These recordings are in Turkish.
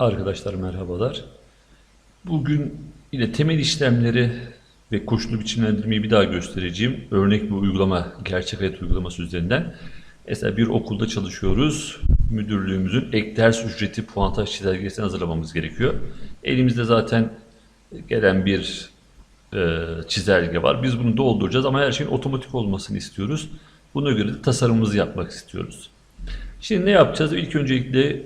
Arkadaşlar merhabalar. Bugün yine temel işlemleri ve koşullu biçimlendirmeyi bir daha göstereceğim. Örnek bir uygulama, gerçek hayat uygulaması üzerinden. Mesela bir okulda çalışıyoruz. Müdürlüğümüzün ek ders ücreti puantaj çizelgesini hazırlamamız gerekiyor. Elimizde zaten gelen bir e, çizelge var. Biz bunu dolduracağız ama her şeyin otomatik olmasını istiyoruz. Buna göre de tasarımımızı yapmak istiyoruz. Şimdi ne yapacağız? İlk öncelikle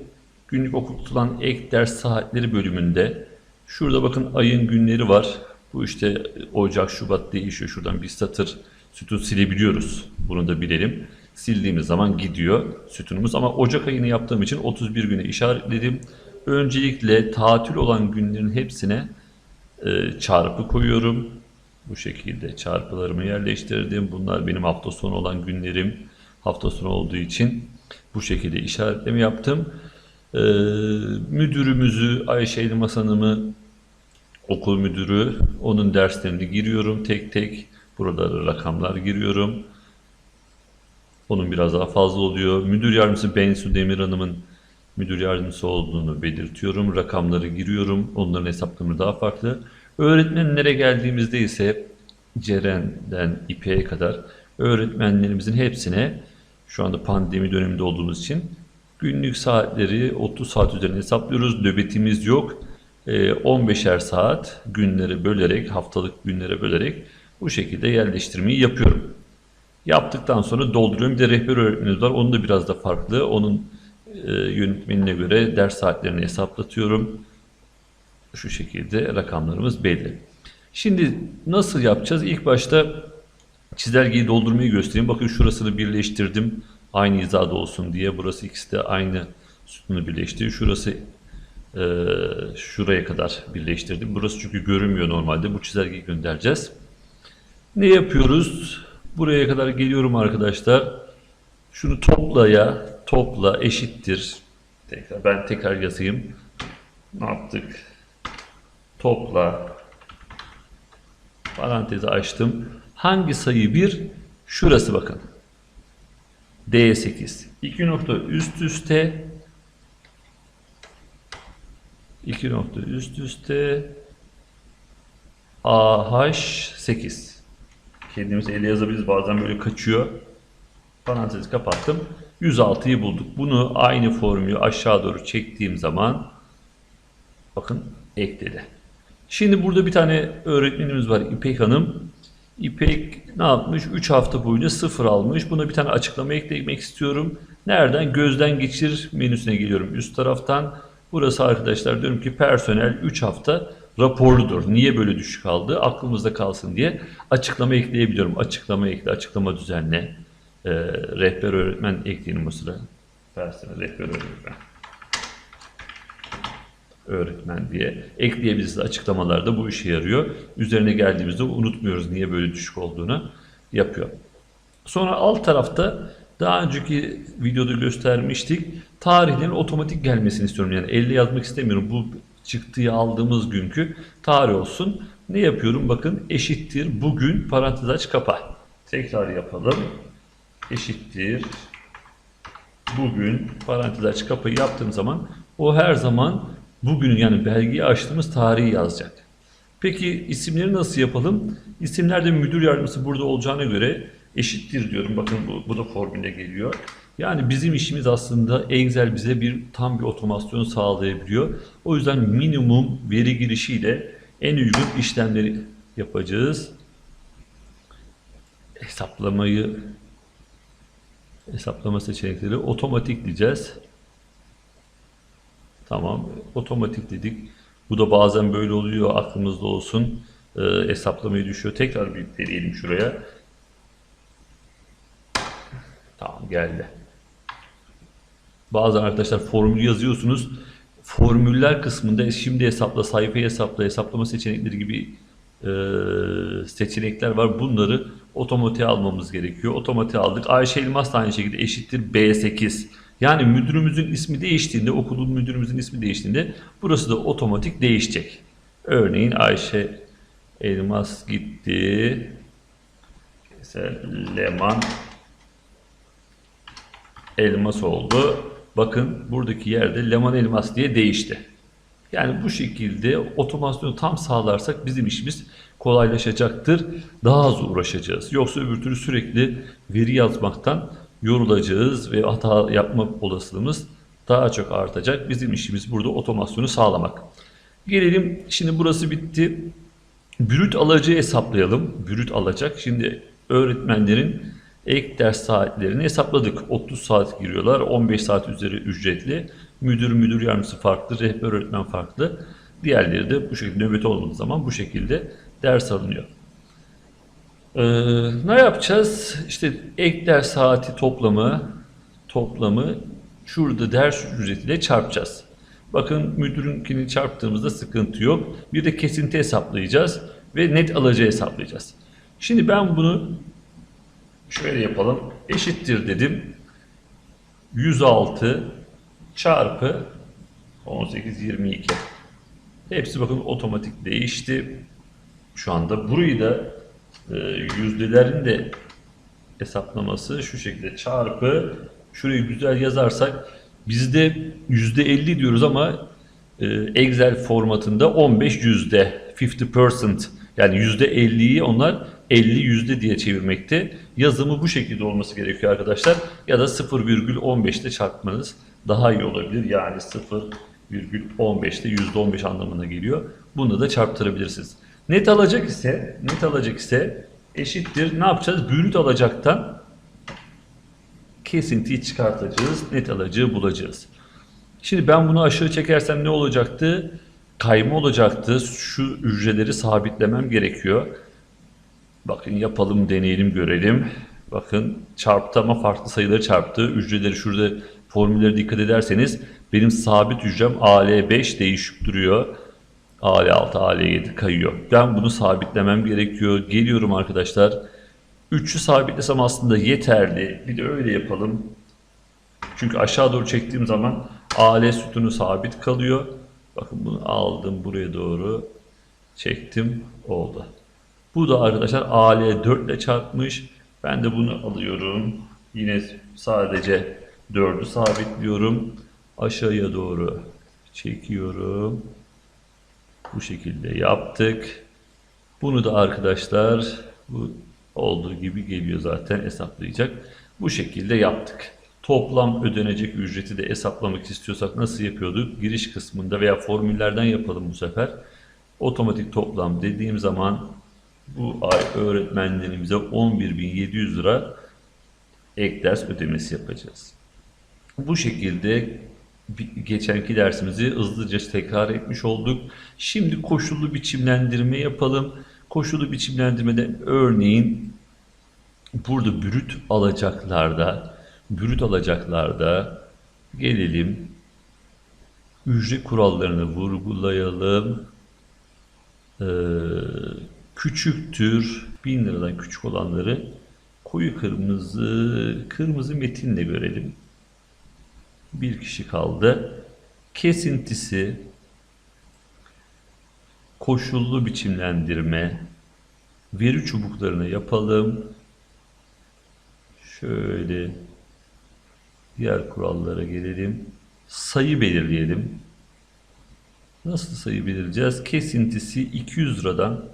günlük okutulan ek ders saatleri bölümünde şurada bakın ayın günleri var. Bu işte Ocak, Şubat değişiyor. Şuradan bir satır sütun silebiliyoruz. Bunu da bilelim. Sildiğimiz zaman gidiyor sütunumuz ama Ocak ayını yaptığım için 31 güne işaretledim. Öncelikle tatil olan günlerin hepsine e, çarpı koyuyorum. Bu şekilde çarpılarımı yerleştirdim. Bunlar benim hafta sonu olan günlerim. Hafta sonu olduğu için bu şekilde işaretleme yaptım. Ee, müdürümüzü Ayşe Elmas Hanım'ı okul müdürü onun derslerini giriyorum tek tek. Burada rakamlar giriyorum. Onun biraz daha fazla oluyor. Müdür yardımcısı Bensu Demir Hanım'ın müdür yardımcısı olduğunu belirtiyorum. Rakamları giriyorum. Onların hesapları daha farklı. Öğretmenlere geldiğimizde ise Ceren'den İpek'e kadar öğretmenlerimizin hepsine şu anda pandemi döneminde olduğumuz için günlük saatleri 30 saat üzerine hesaplıyoruz. Nöbetimiz yok. Ee, 15'er saat günleri bölerek, haftalık günlere bölerek bu şekilde yerleştirmeyi yapıyorum. Yaptıktan sonra dolduruyorum. Bir de rehber öğretmenimiz var. Onun da biraz da farklı. Onun e, yönetmenine göre ders saatlerini hesaplatıyorum. Şu şekilde rakamlarımız belli. Şimdi nasıl yapacağız? İlk başta çizelgeyi doldurmayı göstereyim. Bakın şurasını birleştirdim. Aynı hizada olsun diye. Burası ikisi de aynı sütunu birleşti. Şurası e, şuraya kadar birleştirdim. Burası çünkü görünmüyor normalde. Bu çizelgeyi göndereceğiz. Ne yapıyoruz? Buraya kadar geliyorum arkadaşlar. Şunu toplaya, topla eşittir. Tekrar ben tekrar yazayım. Ne yaptık? Topla parantezi açtım. Hangi sayı 1? Şurası bakın. D8. 2 nokta üst üste 2 nokta üst üste AH8. Kendimiz ele yazabiliriz. Bazen böyle kaçıyor. Parantezi kapattım. 106'yı bulduk. Bunu aynı formülü aşağı doğru çektiğim zaman bakın ekledi. Şimdi burada bir tane öğretmenimiz var İpek Hanım. İpek ne yapmış? 3 hafta boyunca sıfır almış. Buna bir tane açıklama eklemek istiyorum. Nereden? Gözden geçir menüsüne geliyorum üst taraftan. Burası arkadaşlar diyorum ki personel 3 hafta raporludur. Niye böyle düşük aldı? Aklımızda kalsın diye açıklama ekleyebiliyorum. Açıklama ekle, açıklama düzenle. Ee, rehber öğretmen ekleyelim o sıra. Personel rehber öğretmen öğretmen diye ekleyebiliriz açıklamalarda bu işe yarıyor. Üzerine geldiğimizde unutmuyoruz niye böyle düşük olduğunu yapıyor. Sonra alt tarafta daha önceki videoda göstermiştik. Tarihlerin otomatik gelmesini istiyorum. Yani elle yazmak istemiyorum. Bu çıktığı aldığımız günkü tarih olsun. Ne yapıyorum? Bakın eşittir bugün parantez aç kapa. Tekrar yapalım. Eşittir bugün parantez aç kapıyı yaptığım zaman o her zaman bugünün yani belgeyi açtığımız tarihi yazacak. Peki isimleri nasıl yapalım? İsimlerde müdür yardımcısı burada olacağına göre eşittir diyorum. Bakın bu, bu da formüle geliyor. Yani bizim işimiz aslında Excel bize bir tam bir otomasyon sağlayabiliyor. O yüzden minimum veri girişiyle en uygun işlemleri yapacağız. Hesaplamayı hesaplama seçenekleri otomatik diyeceğiz. Tamam. Otomatik dedik. Bu da bazen böyle oluyor. Aklımızda olsun. Ee, hesaplamayı düşüyor. Tekrar bir deneyelim şuraya. Tamam geldi. Bazen arkadaşlar formül yazıyorsunuz. Formüller kısmında şimdi hesapla, sayfayı hesapla, hesaplama seçenekleri gibi e, seçenekler var. Bunları otomatiğe almamız gerekiyor. Otomatiğe aldık. Ayşe Elmas da aynı şekilde eşittir B8. Yani müdürümüzün ismi değiştiğinde, okulun müdürümüzün ismi değiştiğinde burası da otomatik değişecek. Örneğin Ayşe Elmas gitti. Leman Elmas oldu. Bakın buradaki yerde Leman Elmas diye değişti. Yani bu şekilde otomasyonu tam sağlarsak bizim işimiz kolaylaşacaktır. Daha az uğraşacağız. Yoksa öbür türlü sürekli veri yazmaktan yorulacağız ve hata yapma olasılığımız daha çok artacak. Bizim işimiz burada otomasyonu sağlamak. Gelelim şimdi burası bitti. Brüt alacı hesaplayalım. Brüt alacak. Şimdi öğretmenlerin ek ders saatlerini hesapladık. 30 saat giriyorlar. 15 saat üzeri ücretli. Müdür, müdür yardımcısı farklı, rehber öğretmen farklı. Diğerleri de bu şekilde nöbet olmadığı zaman bu şekilde ders alınıyor. Ee, ne yapacağız? İşte ek ders saati toplamı toplamı şurada ders ücretiyle çarpacağız. Bakın müdürünkini çarptığımızda sıkıntı yok. Bir de kesinti hesaplayacağız ve net alıcı hesaplayacağız. Şimdi ben bunu şöyle yapalım. Eşittir dedim. 106 çarpı 18 22. Hepsi bakın otomatik değişti. Şu anda burayı da e, yüzdelerin de hesaplaması şu şekilde çarpı şurayı güzel yazarsak bizde yüzde 50 diyoruz ama e, Excel formatında 15 yüzde 50% yani yüzde 50'yi onlar 50 yüzde diye çevirmekte. Yazımı bu şekilde olması gerekiyor arkadaşlar. Ya da 0,15 ile çarpmanız daha iyi olabilir. Yani 0,15 ile yüzde 15 anlamına geliyor. Bunu da çarptırabilirsiniz. Net alacak ise net alacak ise eşittir. Ne yapacağız? Brüt alacaktan kesintiyi çıkartacağız. Net alacığı bulacağız. Şimdi ben bunu aşağı çekersem ne olacaktı? Kayma olacaktı. Şu hücreleri sabitlemem gerekiyor. Bakın yapalım, deneyelim, görelim. Bakın çarptı ama farklı sayıları çarptı. Hücreleri şurada formüllere dikkat ederseniz benim sabit hücrem AL5 değişik duruyor. AL6, AL7 kayıyor. Ben bunu sabitlemem gerekiyor. Geliyorum arkadaşlar. 3'ü sabitlesem aslında yeterli. Bir de öyle yapalım. Çünkü aşağı doğru çektiğim zaman AL sütunu sabit kalıyor. Bakın bunu aldım buraya doğru çektim oldu. Bu da arkadaşlar AL 4 ile çarpmış. Ben de bunu alıyorum. Yine sadece 4'ü sabitliyorum. Aşağıya doğru çekiyorum. Bu şekilde yaptık. Bunu da arkadaşlar bu olduğu gibi geliyor zaten hesaplayacak. Bu şekilde yaptık. Toplam ödenecek ücreti de hesaplamak istiyorsak nasıl yapıyorduk? Giriş kısmında veya formüllerden yapalım bu sefer. Otomatik toplam dediğim zaman bu ay öğretmenlerimize 11.700 lira ek ders ödemesi yapacağız. Bu şekilde geçenki dersimizi hızlıca tekrar etmiş olduk. Şimdi koşullu biçimlendirme yapalım. Koşullu biçimlendirmede örneğin burada brüt alacaklarda brüt alacaklarda gelelim ücret kurallarını vurgulayalım. Ee, küçüktür 1000 liradan küçük olanları koyu kırmızı kırmızı metinle görelim. Bir kişi kaldı. Kesintisi koşullu biçimlendirme veri çubuklarını yapalım. Şöyle diğer kurallara gelelim. Sayı belirleyelim. Nasıl sayı belirleyeceğiz? Kesintisi 200 liradan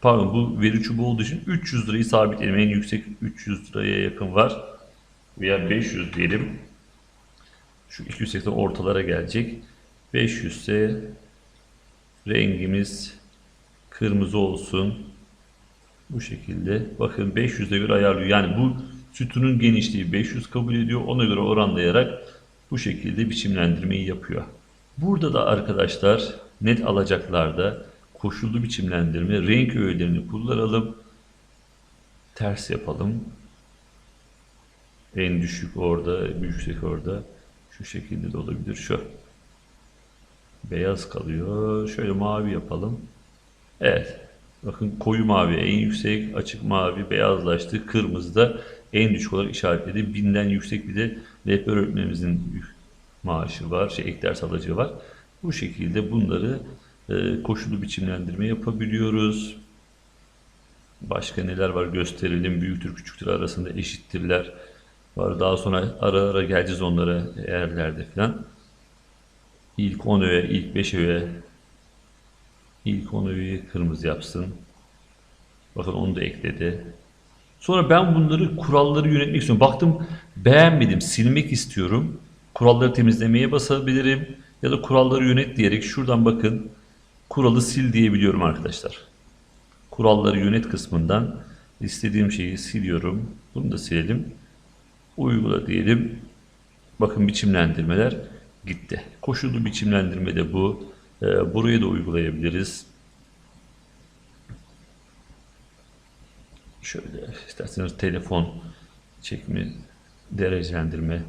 pardon bu veri çubuğu olduğu için 300 lirayı sabitleyelim. En yüksek 300 liraya yakın var. Veya 500 diyelim. Şu 280 ortalara gelecek. 500 ise rengimiz kırmızı olsun. Bu şekilde. Bakın 500'e göre ayarlıyor. Yani bu sütunun genişliği 500 kabul ediyor. Ona göre oranlayarak bu şekilde biçimlendirmeyi yapıyor. Burada da arkadaşlar net alacaklarda koşullu biçimlendirme renk öğelerini kullanalım. Ters yapalım. En düşük orada, en yüksek orada. Şu şekilde de olabilir. Şu. Beyaz kalıyor. Şöyle mavi yapalım. Evet. Bakın koyu mavi en yüksek, açık mavi beyazlaştı. Kırmızı da en düşük olarak işaretledi. Binden yüksek bir de rehber öğretmenimizin maaşı var, şey ek ders alıcı var. Bu şekilde bunları e, koşulu biçimlendirme yapabiliyoruz. Başka neler var gösterelim. Büyüktür küçüktür arasında eşittirler var. Daha sonra ara ara geleceğiz onlara yerlerde falan. İlk 10 öğe, ilk 5 öğe, ilk 10 öğeyi kırmızı yapsın. Bakın onu da ekledi. Sonra ben bunları kuralları yönetmek istiyorum. Baktım beğenmedim, silmek istiyorum. Kuralları temizlemeye basabilirim. Ya da kuralları yönet diyerek şuradan bakın kuralı sil diyebiliyorum arkadaşlar. Kuralları yönet kısmından istediğim şeyi siliyorum. Bunu da silelim. Uygula diyelim. Bakın biçimlendirmeler gitti. Koşullu biçimlendirme de bu. Ee, buraya da uygulayabiliriz. Şöyle isterseniz telefon çekimi derecelendirme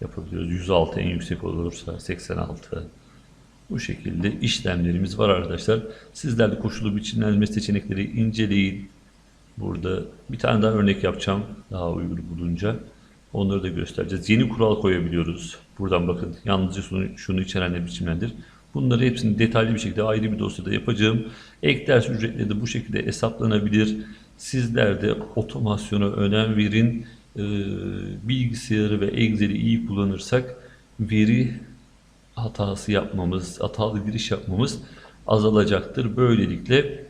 yapabiliyoruz. 106 en yüksek olursa 86 bu şekilde işlemlerimiz var arkadaşlar. Sizler de koşulu biçimlendirme seçenekleri inceleyin. Burada bir tane daha örnek yapacağım. Daha uygun bulunca. Onları da göstereceğiz. Yeni kural koyabiliyoruz. Buradan bakın yalnızca şunu, şunu içerenle biçimlendir. Bunları hepsini detaylı bir şekilde ayrı bir dosyada yapacağım. Ek ders ücretleri de bu şekilde hesaplanabilir. Sizler de otomasyona önem verin. Ee, bilgisayarı ve Excel'i iyi kullanırsak veri hatası yapmamız, hatalı giriş yapmamız azalacaktır. Böylelikle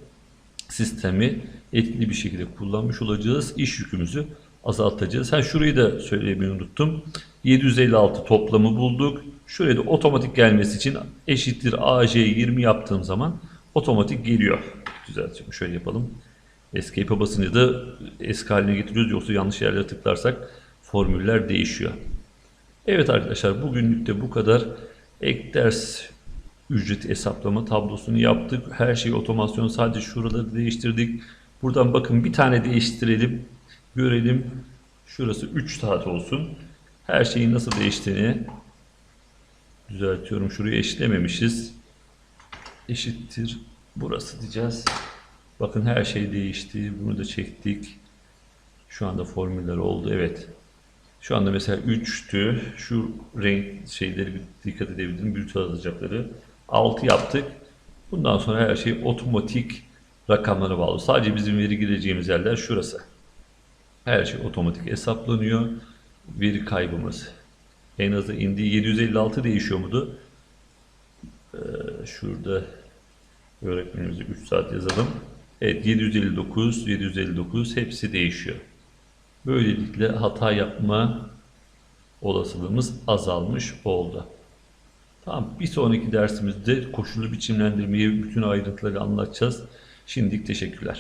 sistemi etkili bir şekilde kullanmış olacağız. İş yükümüzü azaltacağız. Ha şurayı da söylemeyi unuttum. 756 toplamı bulduk. Şuraya da otomatik gelmesi için eşittir AC20 yaptığım zaman otomatik geliyor. Düzelteceğim. Şöyle yapalım. Escape'e basınca da eski haline getiriyoruz. Yoksa yanlış yerlere tıklarsak formüller değişiyor. Evet arkadaşlar bugünlük de bu kadar. Ek ders ücret hesaplama tablosunu yaptık. Her şeyi otomasyon sadece şuraları değiştirdik. Buradan bakın bir tane değiştirelim. Görelim. Şurası 3 saat olsun. Her şeyin nasıl değiştiğini düzeltiyorum. Şurayı eşitlememişiz. Eşittir. Burası diyeceğiz. Bakın her şey değişti. Bunu da çektik. Şu anda formüller oldu. Evet. Şu anda mesela 3'tü. Şu renk şeyleri bir dikkat edebilirim. Büyük alacakları. 6 yaptık. Bundan sonra her şey otomatik rakamlara bağlı. Sadece bizim veri gireceğimiz yerler şurası. Her şey otomatik hesaplanıyor. Veri kaybımız en azı indi. 756 değişiyor mudu? Ee, şurada öğretmenimize 3 saat yazalım. Evet 759, 759 hepsi değişiyor. Böylelikle hata yapma olasılığımız azalmış oldu. Tamam bir sonraki dersimizde koşullu biçimlendirmeyi bütün ayrıntıları anlatacağız. Şimdilik teşekkürler.